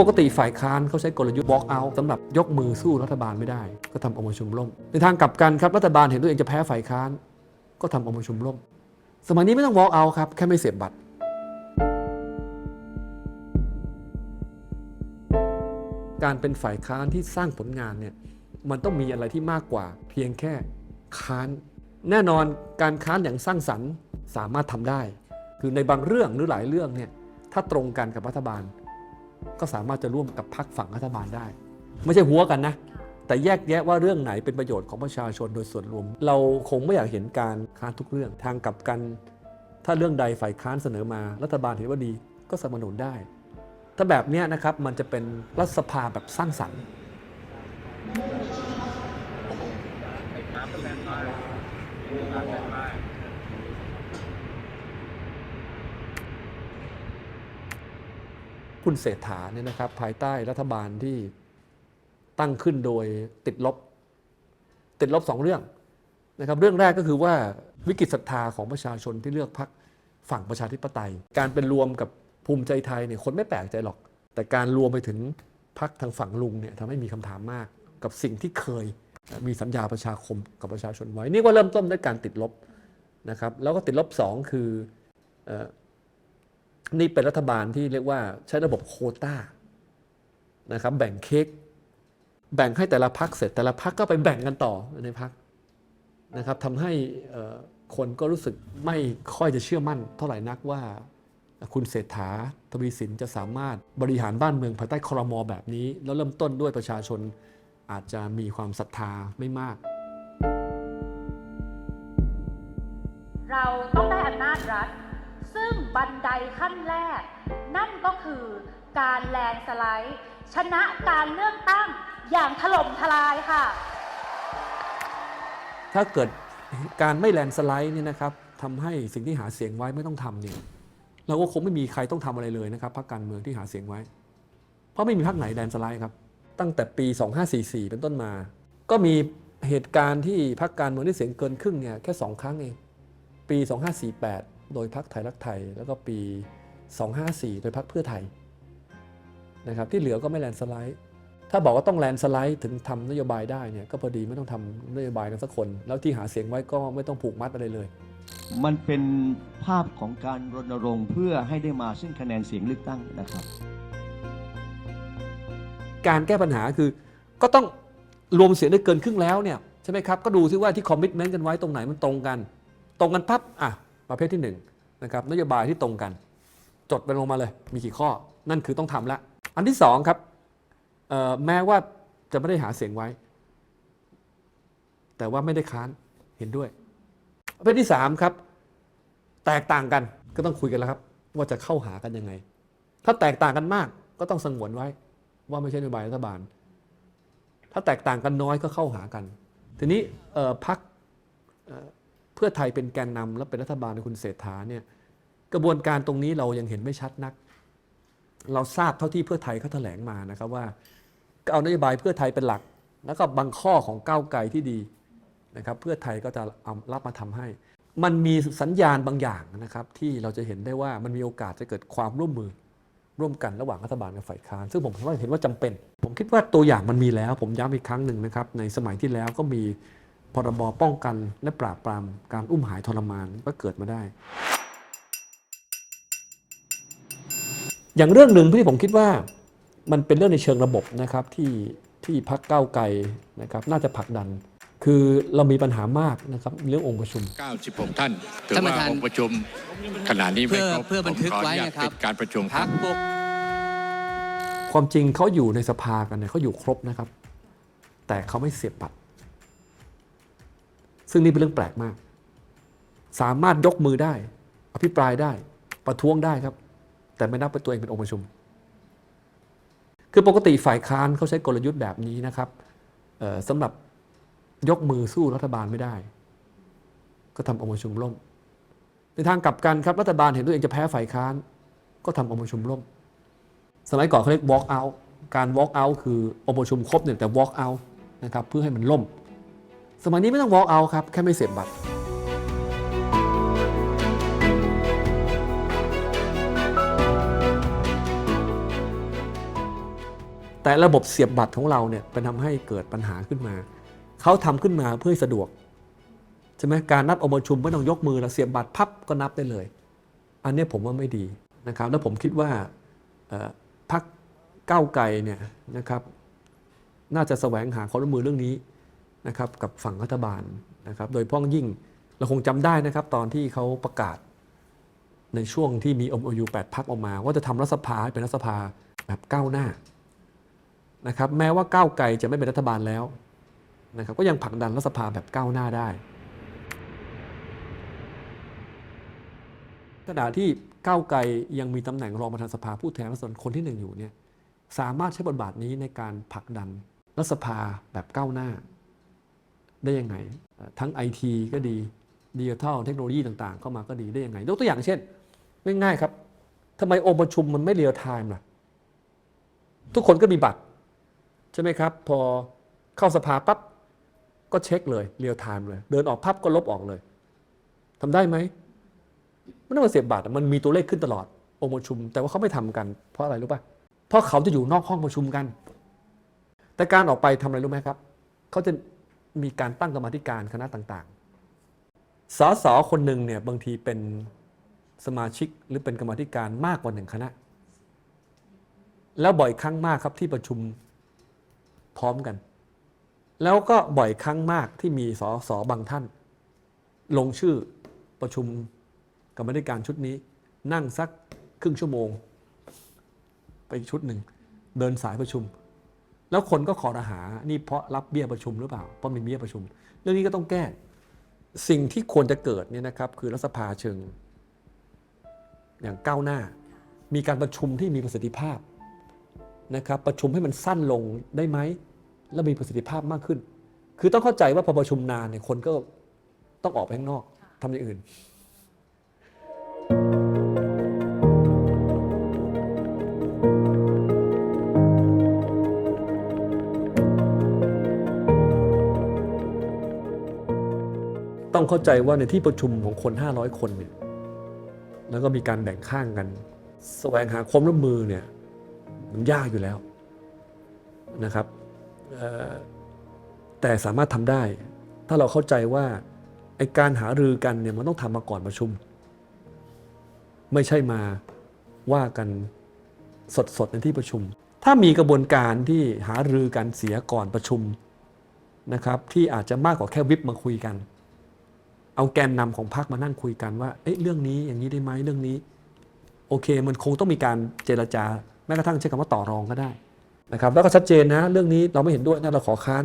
ปกติฝ่ายค้านเขาใช้กลยุทธ์ walk out สำหรับยกมือสู้รัฐบาลไม่ได้ ก็ทำองค์ประชุมล่ม ในทางกลับกันครับรัฐบาลเห็นตัวเองจะแพ้ฝ่ายค้าน ก็ทำองค์ประชุมล่ม สมัยนี้ไม่ต้อง walk out ครับแค่ไม่เสียบบัตรการเป็นฝ่ายค้านที่สร้างผลงานเนี่ยมันต้องมีอะไรที่มากกว่า เพียงแค่ค้าน แน่นอนการค้านอย่างสร้างสรรค์สามารถทำได้ คือในบางเรื่องหรือหลายเรื่องเนี่ยถ้าตรงกันกับรัฐบาล ก็สามารถจะร่วมกับพรรคฝั่งรัฐบาลได้ ไม่ใช่หัวกันนะ แต่แยกแยะว่าเรื่องไหนเป็นประโยชน์ของประชาชนโดยส่วนรวม เราคงไม่อยากเห็นการค้านทุกเรื่องทางกลับกัน ถ้าเรื่องใดฝ่ายค้านเสนอมารัฐบาลเห็นว่าดีก็สนับสนุนได้ ถ้าแบบนี้นะครับมันจะเป็นรัฐสภาแบบสร้างสรรค์ คุณเศรษฐาเนี่ยนะครับภายใต้รัฐบาลที่ตั้งขึ้นโดยติดลบ ติดลบสองเรื่องนะครับเรื่องแรกก็คือว่าวิกฤตศรัทธาของประชาชนที่เลือกพรรคฝั่งประชาธิปไตย การเป็นรวมกับภูมิใจไทยเนี่ยคนไม่แปลกใจหรอก แต่การรวมไปถึงพรรคทางฝั่งลุงเนี่ยทำให้มีคำถามมากกับสิ่งที่เคยมีสัญญาประชาคมกับประชาชนไว้ นี่ก็เริ่มต้นด้วยการติดลบนะครับแล้วก็ติดลบสองคืออ นี่เป็นรัฐบาลที่เรียกว่าใช้ระบบโคต้านะครับแบ่งเค้กแบ่งให้แต่ละพักเสร็จแต่ละพักก็ไปแบ่งกันต่อในพักนะครับทำให้คนก็รู้สึกไม่ค่อยจะเชื่อมั่นเท่าไหร่นักว่าคุณเศรษฐาทวีสินจะสามารถบริหารบ้านเมืองภายใต้ครมอแบบนี้ แล้วเริ่มต้นด้วยประชาชนอาจจะมีความศรัทธาไม่มาก เราต้องได้อำนาจรัฐ ซึ่งบันไดขั้นแรก นั่นก็คือการแลนด์สไลด์ ชนะการเลือกตั้งอย่างถล่มทลายค่ะ ถ้าเกิดการไม่แลนด์สไลด์นี่นะครับทำให้สิ่งที่หาเสียงไว้ไม่ต้องทำเนี่ยเราก็คงไม่มีใครต้องทำอะไรเลยนะครับพรรคการเมืองที่หาเสียงไว้ เพราะไม่มีพรรคไหนแลนสไลด์ครับ ตั้งแต่ปี 2544 เป็นต้นมา ก็มีเหตุการณ์ที่พรรคการเมืองได้เสียงเกินครึ่งเนี่ยแค่ 2 ครั้งเอง ปี 2548 โดยพรรคไทยรักไทย แล้วก็ปี 254 โดยพรรคเพื่อไทยนะครับที่เหลือก็ไม่แลนด์สไลด์ถ้าบอกว่าต้องแลนด์สไลด์ถึงทำนโยบายได้เนี่ยก็พอดีไม่ต้องทำนโยบายกันสักคน แล้วที่หาเสียงไว้ก็ไม่ต้องผูกมัดอะไรเลย มันเป็นภาพของการรณรงค์เพื่อให้ได้มาซึ่งคะแนนเสียงเลือกตั้งนะครับ การแก้ปัญหาคือก็ต้องรวมเสียงได้เกินครึ่งแล้วเนี่ยใช่ไหมครับ ก็ดูซิว่าที่คอมมิชเมนต์กันไว้ตรงไหนมันตรงกัน ตรงกันปั๊บอะ ประเภทที่หนึ่งนะครับนโยบายที่ตรงกัน จดไปลงมาเลย มีกี่ข้อ นั่นคือต้องทำละ อันที่สองครับแม้ว่าจะไม่ได้หาเสียงไว้ แต่ว่าไม่ได้ค้านเห็นด้วย ประเภทที่สามครับ แตกต่างกันก็ต้องคุยกันแล้วครับ ว่าจะเข้าหากันยังไง ถ้าแตกต่างกันมากก็ต้องสงวนไว้ ว่าไม่ใช่นโยบายรัฐบาล ถ้าแตกต่างกันน้อยก็เข้าหากัน ทีนี้พัก เพื่อไทยเป็นแกนนำและเป็นรัฐบาลในคุณเศรษฐาเนี่ยกระบวนการตรงนี้เรายังเห็นไม่ชัดนัก เราทราบเท่าที่เพื่อไทยเขาแถลงมานะครับว่าก็เอานโยบายเพื่อไทยเป็นหลัก แล้วก็บางข้อของก้าวไกลที่ดีนะครับเพื่อไทยก็จะเอารับมาทำให้ มันมีสัญญาณบางอย่างนะครับที่เราจะเห็นได้ว่ามันมีโอกาสจะเกิดความร่วมมือร่วมกันระหว่างรัฐบาลกับฝ่ายค้านซึ่งผมว่าเห็นว่าจำเป็น ผมคิดว่าตัวอย่างมันมีแล้ว ผมย้ำอีกครั้งหนึ่งนะครับในสมัยที่แล้วก็มี พรบป้องกันและปราบปรามการอุ้มหายทรมานก็เกิดมาได้ อย่างเรื่องหนึ่งที่ผมคิดว่ามันเป็นเรื่องในเชิงระบบนะครับที่ที่พักเก้าวไกลนะครับน่าจะผลักดัน คือเรามีปัญหามากนะครับเรื่ององค์ประชุม 96 ท่านถือท่านปว่าระธานองค์ประชุมขณะนี้ไม่เพื่อครบเพื่อบันทึกผมขอไว้อญาตนะครับปิดการประชุมคพัรักบพวกความจริงเขาอยู่ในสภากันเนี่ยเขาอยู่ครบนะครับ แต่เขาไม่เสียบบัตร ซึ่งนี่เป็นเรื่องแปลกมาก สามารถยกมือได้ อภิปรายได้ ประท้วงได้ครับ แต่ไม่นับเป็นตัวเองเป็นองค์ประชุม คือปกติฝ่ายค้านเขาใช้กลยุทธ์แบบนี้นะครับสำหรับยกมือสู้รัฐบาลไม่ได้ ก็ทำองค์ประชุมล่ม ในทางกลับกันครับรัฐบาลเห็นตัวเองจะแพ้ฝ่ายค้าน ก็ทำองค์ประชุมล่ม สมัยก่อนเขาเรียก walk out การ walk out คือองค์ประชุมครบเนี่ยแต่ walk out นะครับเพื่อให้มันล่ม สมัยนี้ไม่ต้อง walk out ครับ แค่ไม่เสียบบัตร แต่ระบบเสียบบัตรของเราเนี่ยเป็นทำให้เกิดปัญหาขึ้นมา เขาทำขึ้นมาเพื่อสะดวกใช่ไหมการนัดองค์ประชุมไม่ต้องยกมือเราเสียบบัตรพับก็นับได้เลย อันนี้ผมว่าไม่ดีนะครับ แล้วผมคิดว่าพรรคก้าวไกลเนี่ยนะครับ น่าจะแสวงหาความร่วมมือเรื่องนี้ นะครับกับฝั่งรัฐบาลนะครับโดยพ้องยิ่งเราคงจำได้นะครับตอนที่เขาประกาศ ในช่วงที่มี MOU 8พักออกมา ว่าจะทำรัฐสภาให้เป็นรัฐสภาแบบก้าวหน้านะครับแม้ว่าก้าวไกลจะไม่เป็นรัฐบาลแล้วนะครับก็ยังผลักดันรัฐสภาแบบก้าวหน้าได้ ขณะที่ก้าวไกลยังมีตำแหน่งรองประธานสภาผู้แทนราษฎรคนที่หนึ่งอยู่เนี่ยสามารถใช้บทบาทนี้ในการผลักดันรัฐสภาแบบก้าวหน้า ได้ยังไง ทั้งไอทีก็ดีดิจิทัลเทคโนโลยีต่างๆ เข้ามาก็ดีได้ยังไงยกตัวอย่างเช่น ง่ายๆครับทำไมองค์ประชุมมันไม่เรียลไทม์ล่ะ ทุกคนก็มีบัตร ใช่ไหมครับ พอเข้าสภาปั๊บก็เช็คเลยเรียลไทม์เลย เดินออกพับก็ลบออกเลยทำได้ไหมไม่ต้องมาเสียบบัตรมันมีตัวเลขขึ้นตลอด องค์ประชุม แต่ว่าเขาไม่ทำกัน เพราะอะไรรู้ป่ะเพราะเขาจะอยู่นอกห้องประชุมกัน แต่การออกไปทำอะไรรู้ไหมครับเขาจะ มีการตั้งกรรมธิการคณะต่างๆ สสคนหนึ่งเนี่ยบางทีเป็นสมาชิกหรือเป็นกรรมธิการมากกว่าหนึ่งคณะ แล้วบ่อยครั้งมากครับที่ประชุมพร้อมกัน แล้วก็บ่อยครั้งมากที่มีสสบางท่าน ลงชื่อประชุมกรรมธิการชุดนี้ นั่งสักครึ่งชั่วโมง ไปชุดหนึ่ง เดินสายประชุม แล้วคนก็ขอรหา นี่เพราะรับเบี้ยประชุมหรือเปล่า เพราะมีเบี้ยประชุม เรื่องนี้ก็ต้องแก้ สิ่งที่ควรจะเกิดเนี่ยนะครับ คือรัฐสภาเชิง อย่างก้าวหน้า มีการประชุมที่มีประสิทธิภาพนะครับ ประชุมให้มันสั้นลงได้ไหม และมีประสิทธิภาพมากขึ้น คือต้องเข้าใจว่าพอประชุมนานเนี่ยคนก็ต้องออกไปข้างนอกทำอย่างอื่น ต้องเข้าใจว่าในที่ประชุมของคน 500 คนเนี่ยแล้วก็มีการแบ่งข้างกันแสวงหาความร่วมมือเนี่ยมันยากอยู่แล้วนะครับแต่สามารถทำได้ ถ้าเราเข้าใจว่าไอการหารือกันเนี่ยมันต้องทำมาก่อนประชุม ไม่ใช่มาว่ากันสดๆในที่ประชุม ถ้ามีกระบวนการที่หารือกันเสียก่อนประชุมนะครับที่อาจจะมากกว่าแค่วิปมาคุยกัน เอาแกนนำของพรรคมานั่งคุยกันว่าเอ๊ะเรื่องนี้อย่างนี้ได้ไหมเรื่องนี้ โอเค มันคงต้องมีการเจรจาแม้กระทั่งใช้คำว่าต่อรองก็ได้นะครับแล้วก็ชัดเจนนะ เรื่องนี้เราไม่เห็นด้วยนะเราขอค้าน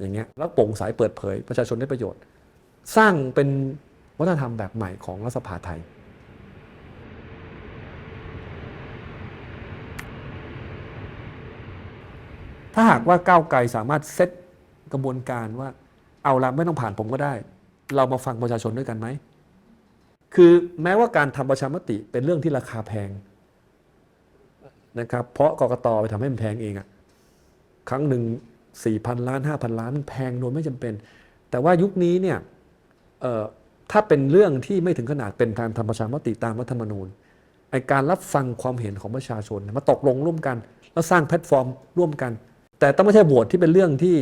อย่างเงี้ยแล้วโปร่งใสเปิดเผย ประชาชนได้ประโยชน์ สร้างเป็นวัฒนธรรมแบบใหม่ของรัฐสภาไทยถ้าหากว่าก้าวไกลสามารถเซตกระบวนการว่าเอาละไม่ต้องผ่านผมก็ได้ เรามาฟังประชาชนด้วยกันไหม คือแม้ว่าการทำประชามติเป็นเรื่องที่ราคาแพงนะครับ เพราะกกตไปทำให้มันแพงเองอะครั้งหนึ่งสี่พันล้านห้าพันล้านแพงโดยไม่จำเป็น แต่ว่ายุคนี้เนี่ยถ้าเป็นเรื่องที่ไม่ถึงขนาดเป็นการทำประชามติตามรัฐธรรมนูญไอการรับฟังความเห็นของประชาชนมาตกลงร่วมกัน แล้วสร้างแพลตฟอร์มร่วมกัน แต่ต้องไม่ใช่โหวตที่เป็นเรื่องที่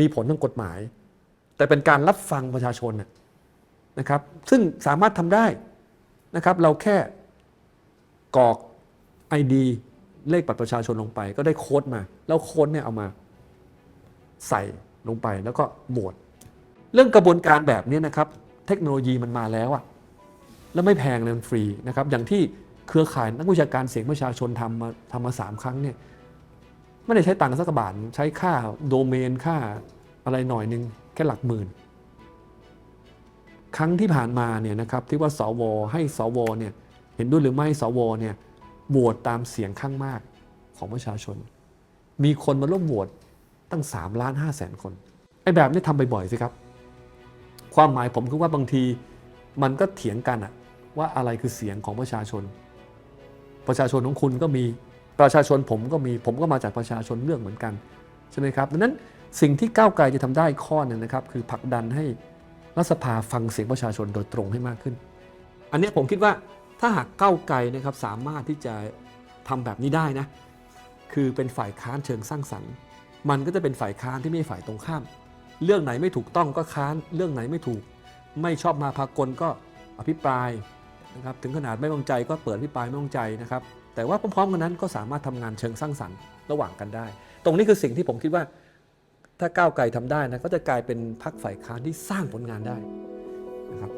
มีผลทางกฎหมาย แต่เป็นการรับฟังประชาชนนะครับ ซึ่งสามารถทำได้นะครับ เราแค่กรอก ID เลขบัตรประชาชนลงไป ก็ได้โค้ดมา แล้วโค้ดเนี่ยเอามาใส่ลงไปแล้วก็โหวตเรื่องกระบวนการแบบนี้นะครับ เทคโนโลยีมันมาแล้วอะแล้วไม่แพงเลยมันฟรีนะครับ อย่างที่เครือข่ายนักวิชาการเสียงประชาชนทำมาทำมาสามครั้งเนี่ยไม่ได้ใช้ตังค์สักบาทใช้ค่าโดเมนค่า อะไรหน่อยนึงแค่หลักหมื่น ครั้งที่ผ่านมาเนี่ยนะครับที่ว่าสวให้สวเนี่ยเห็นด้วยหรือไม่สวเนี่ยโหวตตามเสียงข้างมากของประชาชน มีคนมาร่วมโหวตตั้ง3ล้าน5แสนคนไอ้แบบนี้ทำบ่อยๆสิครับ ความหมายผมคือว่าบางทีมันก็เถียงกันอะว่าอะไรคือเสียงของประชาชน ประชาชนของคุณก็มีประชาชนผมก็มีผมก็มาจากประชาชนเลือกเหมือนกันใช่ไหมครับดังนั้น สิ่งที่ก้าวไกลจะทำได้ข้อหนึงนะครับ คือผลักดันให้รัฐสภาฟังเสียงประชาชนโดยตรงให้มากขึ้น อันนี้ผมคิดว่าถ้าหากก้าวไกลนะครับสามารถที่จะทำแบบนี้ได้นะคือเป็นฝ่ายค้านเชิงสร้างสรรค์ มันก็จะเป็นฝ่ายค้านที่ไม่ฝ่ายตรงข้าม เรื่องไหนไม่ถูกต้องก็ค้านเรื่องไหนไม่ถูก ไม่ชอบมาพากลก็อภิปรายนะครับถึงขนาดไม่วางใจก็เปิดอภิปรายไม่วางใจนะครับแต่ว่าพร้อมๆกันนั้นก็สามารถทำงานเชิงสร้างสรรค์ระหว่างกันได้ ตรงนี้คือสิ่งที่ผมคิดว่า ถ้าก้าวไกลทำได้นะก็จะกลายเป็นพรรคฝ่ายค้านที่สร้างผลงานได้นะครับ